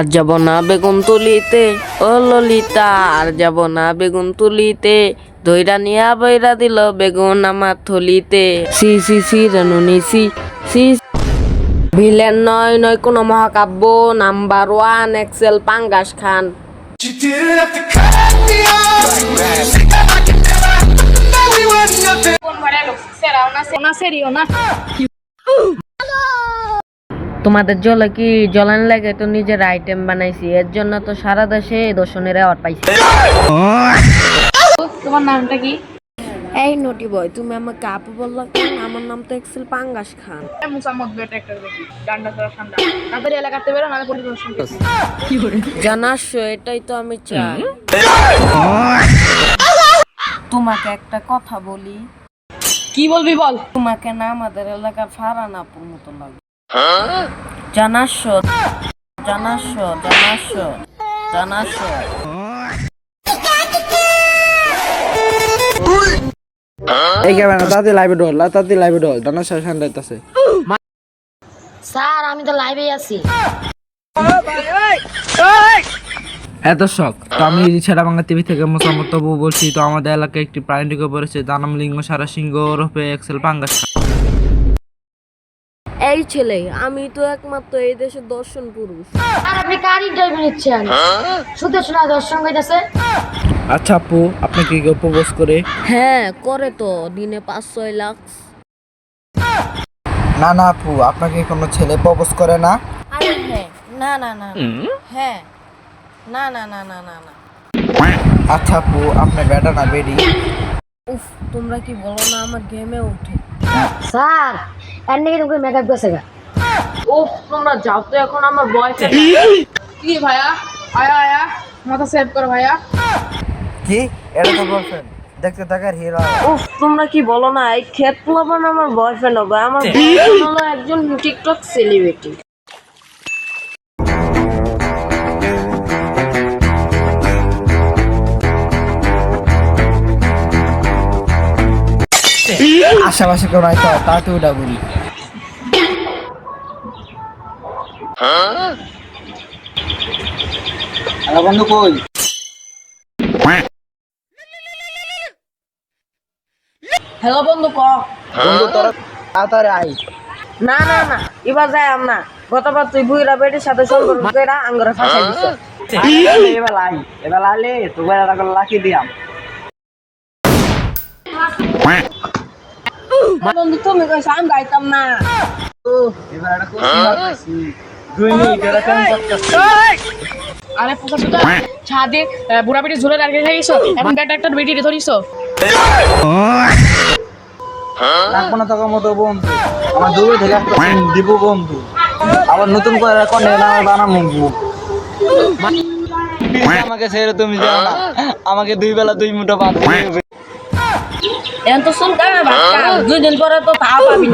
আর যাব না বেগুন তুলিতে ও ললিতা আর যাব না বেগুন তুলিতে দইরা নিয়া বইরা দিল বেগুন আমার থলিতে সি সি সি রানুনি সি সি ভিলেন নয় নয় কোনো মহাকাব্য নাম্বার ওয়ান এক্সেল পাঙ্গাস খান তোমাদের জলে কি জ্বলান লাগে? তো নিজের আইটেম বানাইছি। এর জন্য তো সারা দেশে দর্শনের অ্যাওয়ার্ড পাইছি। তোমার নামটা কি? এই নটি বয় তুমি আমাকে আপু বললা কেন? আমার নাম তো এক্সেল পাঙ্গাস খান। জানাস এটাই তো আমি চাই। তোমাকে একটা কথা বলি। কি বলবি বল? তোমাকে না আমাদের এলাকার ফারান আপুর মতো লাগে। জানাস জানাস জানাস জানাস। এই তাতে লাইভে ঢোল তাতে লাইভে স্যার আমি তো লাইভে আছি। এত শখ। তো আমি ছেড়া বাংলা টিভি থেকে মোসাম্মদ তবু বলছি তো আমাদের এলাকায় একটি প্রাণী ঢুকে পড়েছে তার নাম লিঙ্গ সারা সিংহ ওরফে এক্সেল পাঙ্গাস। এই ছেলে আমি তো একমাত্র এই দেশের দর্শন পুরুষ। আর আপনি কার ইন্টারভিউ নিচ্ছেন? শুধু শোনা দর্শন হইতাছে আচ্ছা আপু আপনি কি উপবোস করে? হ্যাঁ করে তো দিনে পাঁচ ছয় লাখ। না না আপু আপনাকে কোনো ছেলে প্রপোজ করে না? আরে হ্যাঁ না না না না। হ্যাঁ। না না না না না না। আচ্ছা আপু আপনি বেটা না বেডি? উফ তোমরা কি বলো না আমার গেমে উঠে। স্যার এর নাকি তুমি মেকআপ করছে গা? উফ তোমরা যাও তো এখন আমার বয়ফ্রেন্ড কি ভাইয়া? আয়া আয়া মাথা সেভ করো ভাইয়া। কি? এটা তো বয়ফ্রেন্ড দেখতে থাকার হিরো উফ তোমরা কি বলো না এই ক্ষেত আমার বয়ফ্রেন্ড হবে। আমার বয়ফ্রেন্ড হলো একজন টিকটক সেলিব্রিটি আশেপাশে কেউ নাই তো তাতে উঠা বলি। হ্যালো বন্ধু কই? হ্যালো বন্ধু ক? বন্ধু তোর তাড়াতাড়ি আই না না না এবার যাই না। গতবার তুই বুইরা বেটির সাথে সম্পর্ক কইরা আঙ্গুরে ফাঁসাই দিছ। এবার আই এবার আলে তো বেড়া লাকি দিয়াম। বন্ধু তুমি কইছ আমি গাইতাম না। এবার এটা কোন পাইছি এটা কেন করতেছ আরে পোকা ছাদে বুড়া বেটি ঝুলে রাখে গেছো এখন বেটা একটা বেটি ধরিছো? রাখব না তোকে মতো বন্ধু। আমার দূরে থেকে একটা দিব বন্ধু। আবার নতুন করে না আমার আমাকে ছেড়ে তুমি যাও না। আমাকে দুই বেলা দুই মুঠো ভাত এখন তো শুন কামে ভাত খা। দুই দিন পরে তো তাও পাবি